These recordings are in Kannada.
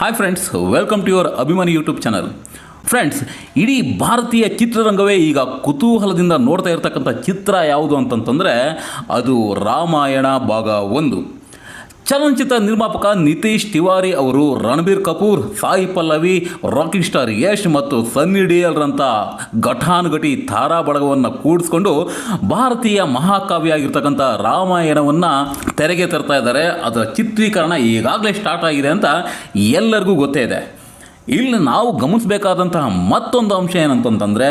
Hi friends welcome to your Abhimani YouTube channel friends ಇಡೀ ಭಾರತೀಯ ಚಿತ್ರರಂಗವೇ ಈಗ ಕುತೂಹಲದಿಂದ ನೋಡ್ತಾ ಇರ್ತಕ್ಕಂಥ ಚಿತ್ರ ಯಾವುದು ಅಂತಂತಂದರೆ ಅದು ರಾಮಾಯಣ ಭಾಗ ಒಂದು. ಚಲನಚಿತ್ರ ನಿರ್ಮಾಪಕ ನಿತೀಶ್ ತಿವಾರಿ ಅವರು ರಣಬೀರ್ ಕಪೂರ್, ಸಾಯಿ ಪಲ್ಲವಿ, ರಾಕಿಂಗ್ ಸ್ಟಾರ್ ಯಶ್ ಮತ್ತು ಸನ್ನಿ ಡಿಯಲ್ರಂಥ ಘಟಾನುಘಟಿ ತಾರಾ ಬಳಗವನ್ನು ಕೂಡಿಸ್ಕೊಂಡು ಭಾರತೀಯ ಮಹಾಕಾವ್ಯ ಆಗಿರ್ತಕ್ಕಂಥ ರಾಮಾಯಣವನ್ನು ತೆರೆಗೆ ತರ್ತಾ ಇದ್ದಾರೆ. ಅದರ ಚಿತ್ರೀಕರಣ ಈಗಾಗಲೇ ಸ್ಟಾರ್ಟ್ ಆಗಿದೆ ಅಂತ ಎಲ್ಲರಿಗೂ ಗೊತ್ತೇ ಇದೆ. ಇಲ್ಲಿ ನಾವು ಗಮನಿಸಬೇಕಾದಂತಹ ಮತ್ತೊಂದು ಅಂಶ ಏನಂತಂತಂದರೆ,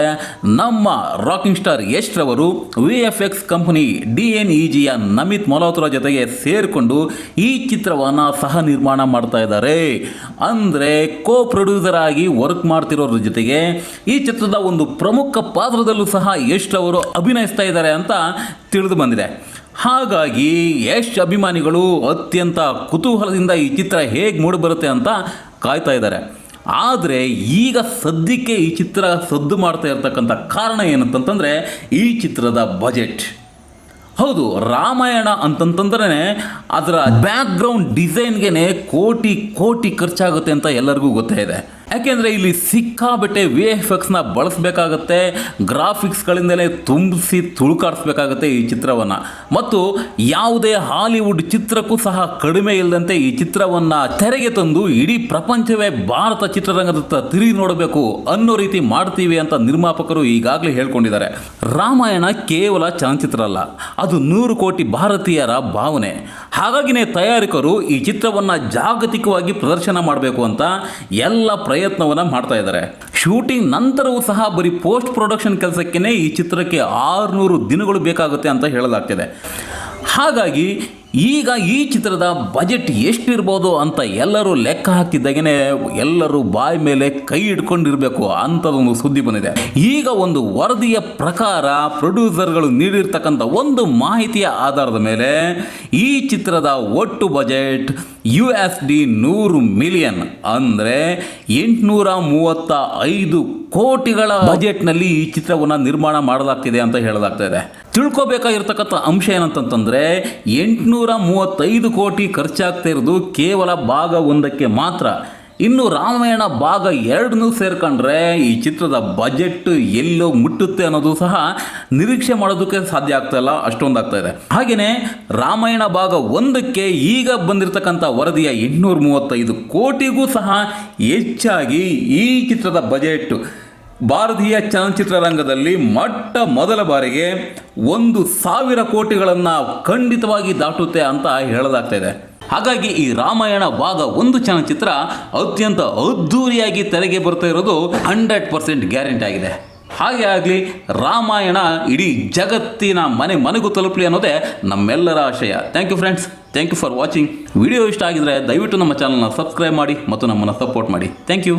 ನಮ್ಮ ರಾಕಿಂಗ್ ಸ್ಟಾರ್ ಯಶ್ ರವರು V F X company D N E ಜಿಯ Namit Malhotra ಜೊತೆಗೆ ಸೇರಿಕೊಂಡು ಈ ಚಿತ್ರವನ್ನು ಸಹ ನಿರ್ಮಾಣ ಮಾಡ್ತಾ ಇದ್ದಾರೆ. ಅಂದರೆ ಕೋ ಪ್ರೊಡ್ಯೂಸರ್ ಆಗಿ ವರ್ಕ್ ಮಾಡ್ತಿರೋದ್ರ ಜೊತೆಗೆ ಈ ಚಿತ್ರದ ಒಂದು ಪ್ರಮುಖ ಪಾತ್ರದಲ್ಲೂ ಸಹ ಯಶ್ ರವರು ಅಭಿನಯಿಸ್ತಾ ಇದ್ದಾರೆ ಅಂತ ತಿಳಿದು ಬಂದಿದೆ. ಹಾಗಾಗಿ ಯಶ್ ಅಭಿಮಾನಿಗಳು ಅತ್ಯಂತ ಕುತೂಹಲದಿಂದ ಈ ಚಿತ್ರ ಹೇಗೆ ಮೂಡಿಬರುತ್ತೆ ಅಂತ ಕಾಯ್ತಾ ಇದ್ದಾರೆ. ಆದರೆ ಈಗ ಸದ್ಯಕ್ಕೆ ಈ ಚಿತ್ರ ಸದ್ದು ಮಾಡ್ತಾ ಇರತಕ್ಕಂಥ ಕಾರಣ ಏನಂತಂತಂದರೆ ಈ ಚಿತ್ರದ ಬಜೆಟ್. ಹೌದು, ರಾಮಾಯಣ ಅಂತಂತಂದ್ರೆ ಅದರ ಬ್ಯಾಕ್ಗ್ರೌಂಡ್ ಡಿಸೈನ್ಗೆ ಕೋಟಿ ಕೋಟಿ ಖರ್ಚಾಗುತ್ತೆ ಅಂತ ಎಲ್ಲರಿಗೂ ಗೊತ್ತೇ ಇದೆ. ಯಾಕೆಂದರೆ ಇಲ್ಲಿ ಸಿಕ್ಕಾಬಟ್ಟೆ ವಿ ಎಫ್ ಎಕ್ಸ್ನ ಬಳಸಬೇಕಾಗತ್ತೆ ಗ್ರಾಫಿಕ್ಸ್ಗಳಿಂದಲೇ ತುಂಬಿಸಿ ತುಳುಕಾಡಿಸ್ಬೇಕಾಗತ್ತೆ ಈ ಚಿತ್ರವನ್ನು. ಮತ್ತು ಯಾವುದೇ ಹಾಲಿವುಡ್ ಚಿತ್ರಕ್ಕೂ ಸಹ ಕಡಿಮೆ ಇಲ್ಲದಂತೆ ಈ ಚಿತ್ರವನ್ನು ತೆರೆಗೆ ತಂದು ಇಡೀ ಪ್ರಪಂಚವೇ ಭಾರತ ಚಿತ್ರರಂಗದತ್ತ ತಿರುಗಿ ನೋಡಬೇಕು ಅನ್ನೋ ರೀತಿ ಮಾಡ್ತೀವಿ ಅಂತ ನಿರ್ಮಾಪಕರು ಈಗಾಗಲೇ ಹೇಳ್ಕೊಂಡಿದ್ದಾರೆ. ರಾಮಾಯಣ ಕೇವಲ ಚಲನಚಿತ್ರ ಅಲ್ಲ, ಅದು ನೂರು ಕೋಟಿ ಭಾರತೀಯರ ಭಾವನೆ. ಹಾಗಾಗಿನೇ ತಯಾರಕರು ಈ ಚಿತ್ರವನ್ನು ಜಾಗತಿಕವಾಗಿ ಪ್ರದರ್ಶನ ಮಾಡಬೇಕು ಅಂತ ಎಲ್ಲ ಪ್ರಯತ್ನವನ್ನು ಮಾಡ್ತಾ ಇದ್ದಾರೆ. ಶೂಟಿಂಗ್ ನಂತರವೂ ಸಹ ಬರೀ ಪೋಸ್ಟ್ ಪ್ರೊಡಕ್ಷನ್ ಕೆಲಸಕ್ಕೇ ಈ ಚಿತ್ರಕ್ಕೆ ಆರುನೂರು ದಿನಗಳು ಬೇಕಾಗುತ್ತೆ ಅಂತ ಹೇಳಲಾಗ್ತಿದೆ. ಹಾಗಾಗಿ ಈಗ ಈ ಚಿತ್ರದ ಬಜೆಟ್ ಎಷ್ಟಿರ್ಬೋದು ಅಂತ ಎಲ್ಲರೂ ಲೆಕ್ಕ ಹಾಕಿದ್ದಾಗೇ ಎಲ್ಲರೂ ಬಾಯಿ ಮೇಲೆ ಕೈ ಹಿಡ್ಕೊಂಡಿರಬೇಕು ಅಂಥದ್ದೊಂದು ಸುದ್ದಿ ಬಂದಿದೆ. ಈಗ ಒಂದು ವರದಿಯ ಪ್ರಕಾರ ಪ್ರೊಡ್ಯೂಸರ್ಗಳು ನೀಡಿರ್ತಕ್ಕಂಥ ಒಂದು ಮಾಹಿತಿಯ ಆಧಾರದ ಮೇಲೆ ಈ ಚಿತ್ರದ ಒಟ್ಟು ಬಜೆಟ್ ಯು ಎಸ್ ಡಿ ನೂರು ಮಿಲಿಯನ್ ಅಂದರೆ ಎಂಟುನೂರ ಮೂವತ್ತ ಐದು ಕೋಟಿಗಳ ಬಜೆಟ್ನಲ್ಲಿ ಈ ಚಿತ್ರವನ್ನು ನಿರ್ಮಾಣ ಮಾಡಲಾಗ್ತಿದೆ ಅಂತ ಹೇಳಲಾಗ್ತಾ ಇದೆ. ತಿಳ್ಕೊಬೇಕಾಗಿರ್ತಕ್ಕಂಥ ಅಂಶ ಏನಂತಂತಂದರೆ ಎಂಟುನೂರ ಮೂವತ್ತೈದು ಕೋಟಿ ಖರ್ಚಾಗ್ತಾ ಇರೋದು ಕೇವಲ ಭಾಗ ಒಂದಕ್ಕೆ ಮಾತ್ರ. ಇನ್ನು ರಾಮಾಯಣ ಭಾಗ ಎರಡನ್ನೂ ಸೇರ್ಕೊಂಡ್ರೆ ಈ ಚಿತ್ರದ ಬಜೆಟ್ ಎಲ್ಲೋ ಮುಟ್ಟುತ್ತೆ ಅನ್ನೋದು ಸಹ ನಿರೀಕ್ಷೆ ಮಾಡೋದಕ್ಕೆ ಸಾಧ್ಯ ಆಗ್ತಾ ಇಲ್ಲ, ಅಷ್ಟೊಂದು ಆಗ್ತಾ ಇದೆ. ಹಾಗೆಯೇ ರಾಮಾಯಣ ಭಾಗ ಒಂದಕ್ಕೆ ಈಗ ಬಂದಿರತಕ್ಕಂಥ ವರದಿಯ ಎಂಟುನೂರ ಮೂವತ್ತೈದು ಕೋಟಿಗೂ ಸಹ ಹೆಚ್ಚಾಗಿ ಈ ಚಿತ್ರದ ಬಜೆಟ್ ಭಾರತೀಯ ಚಲನಚಿತ್ರರಂಗದಲ್ಲಿ ಮೊಟ್ಟ ಮೊದಲ ಬಾರಿಗೆ ಒಂದು ಸಾವಿರ ಕೋಟಿಗಳನ್ನು ಖಂಡಿತವಾಗಿ ದಾಟುತ್ತೆ ಅಂತ ಹೇಳಲಾಗ್ತಾ ಇದೆ. ಹಾಗಾಗಿ ಈ ರಾಮಾಯಣ ಭಾಗ ಒಂದು ಚಲನಚಿತ್ರ ಅತ್ಯಂತ ಅದ್ಧೂರಿಯಾಗಿ ತೆರೆಗೆ ಬರ್ತಾ ಇರೋದು ಹಂಡ್ರೆಡ್ ಪರ್ಸೆಂಟ್ ಗ್ಯಾರಂಟಿ ಆಗಿದೆ. ಹಾಗೆ ಆಗಲಿ, ರಾಮಾಯಣ ಇಡೀ ಜಗತ್ತಿನ ಮನೆ ಮನೆಗೂ ತಲುಪಲಿ ಅನ್ನೋದೇ ನಮ್ಮೆಲ್ಲರ ಆಶಯ. Thank you friends thank you for watching video ಇಷ್ಟ ಆಗಿದ್ರೆ ದಯವಿಟ್ಟು ನಮ್ಮ ಚಾನಲ್ನ ಸಬ್ಸ್ಕ್ರೈಬ್ ಮಾಡಿ ಮತ್ತು ನಮ್ಮನ್ನು ಸಪೋರ್ಟ್ ಮಾಡಿ. Thank you